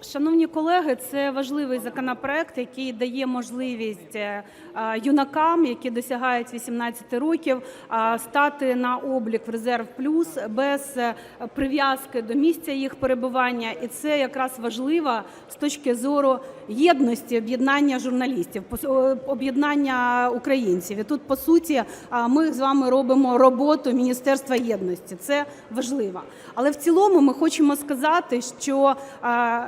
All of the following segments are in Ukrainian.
Шановні колеги, це важливий законопроект, який дає можливість е, е, юнакам, які досягають 18 років, е, стати на облік в резерв плюс без е, прив'язки до місця їх перебування. І це якраз важливо з точки зору єдності об'єднання журналістів, е, об'єднання українців. І тут по суті е, ми з вами робимо роботу Міністерства єдності. Це важливо. Але в цілому ми хочемо сказати, що е,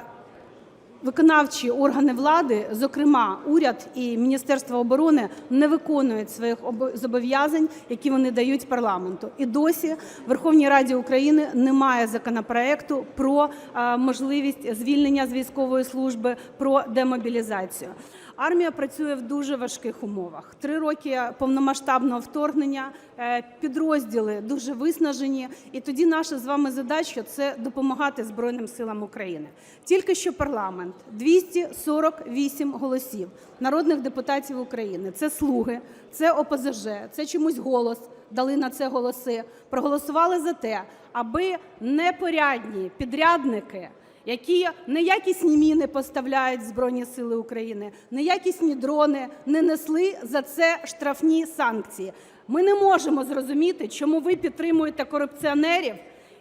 виконавчі органи влади, зокрема уряд і Міністерство оборони, не виконують своїх зобов'язань, які вони дають парламенту. І досі в Верховній Раді України немає законопроекту про е, можливість звільнення з військової служби, про демобілізацію. Армія працює в дуже важких умовах. Три роки повномасштабного вторгнення, е, підрозділи дуже виснажені. І тоді наша з вами задача це допомагати Збройним силам України. Тільки що парламент 248 голосів народних депутатів України. Це слуги, це ОПЗЖ, це чомусь голос. Дали на це голоси. Проголосували за те, аби непорядні підрядники які неякісні міни поставляють Збройні Сили України, неякісні дрони не несли за це штрафні санкції. Ми не можемо зрозуміти, чому ви підтримуєте корупціонерів,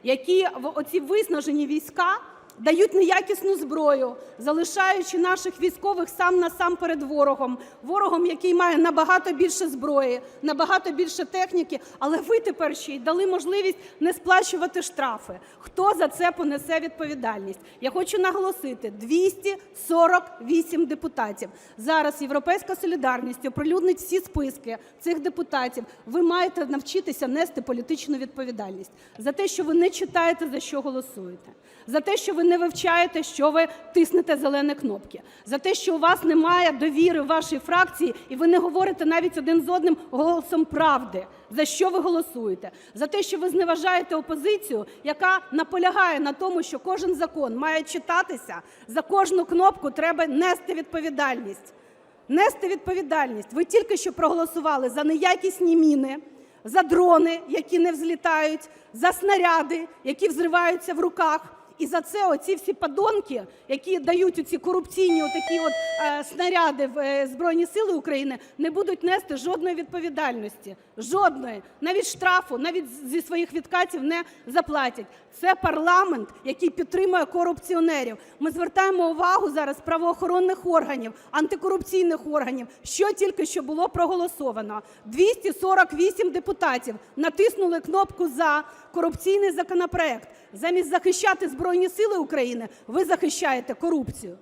які в оці виснажені війська дають неякісну зброю, залишаючи наших військових сам на сам перед ворогом, ворогом, який має набагато більше зброї, набагато більше техніки. Але ви тепер ще й дали можливість не сплачувати штрафи. Хто за це понесе відповідальність? Я хочу наголосити: 248 депутатів. Зараз Європейська солідарність оприлюднить всі списки цих депутатів. Ви маєте навчитися нести політичну відповідальність за те, що ви не читаєте за що голосуєте, за те, що ви не вивчаєте, що ви тиснете зелені кнопки, за те, що у вас немає довіри в вашій фракції, і ви не говорите навіть один з одним голосом правди, за що ви голосуєте, за те, що ви зневажаєте опозицію, яка наполягає на тому, що кожен закон має читатися, за кожну кнопку треба нести відповідальність. Нести відповідальність. Ви тільки що проголосували за неякісні міни, за дрони, які не взлітають, за снаряди, які взриваються в руках. І за це оці всі подонки, які дають оці корупційні отакі от е, снаряди в е, Збройні Сили України, не будуть нести жодної відповідальності. Жодної. Навіть штрафу, навіть зі своїх відкатів не заплатять. Це парламент, який підтримує корупціонерів. Ми звертаємо увагу зараз правоохоронних органів, антикорупційних органів, що тільки що було проголосовано. 248 депутатів натиснули кнопку за корупційний законопроект. Замість захищати Збройні Сили України, ви захищаєте корупцію.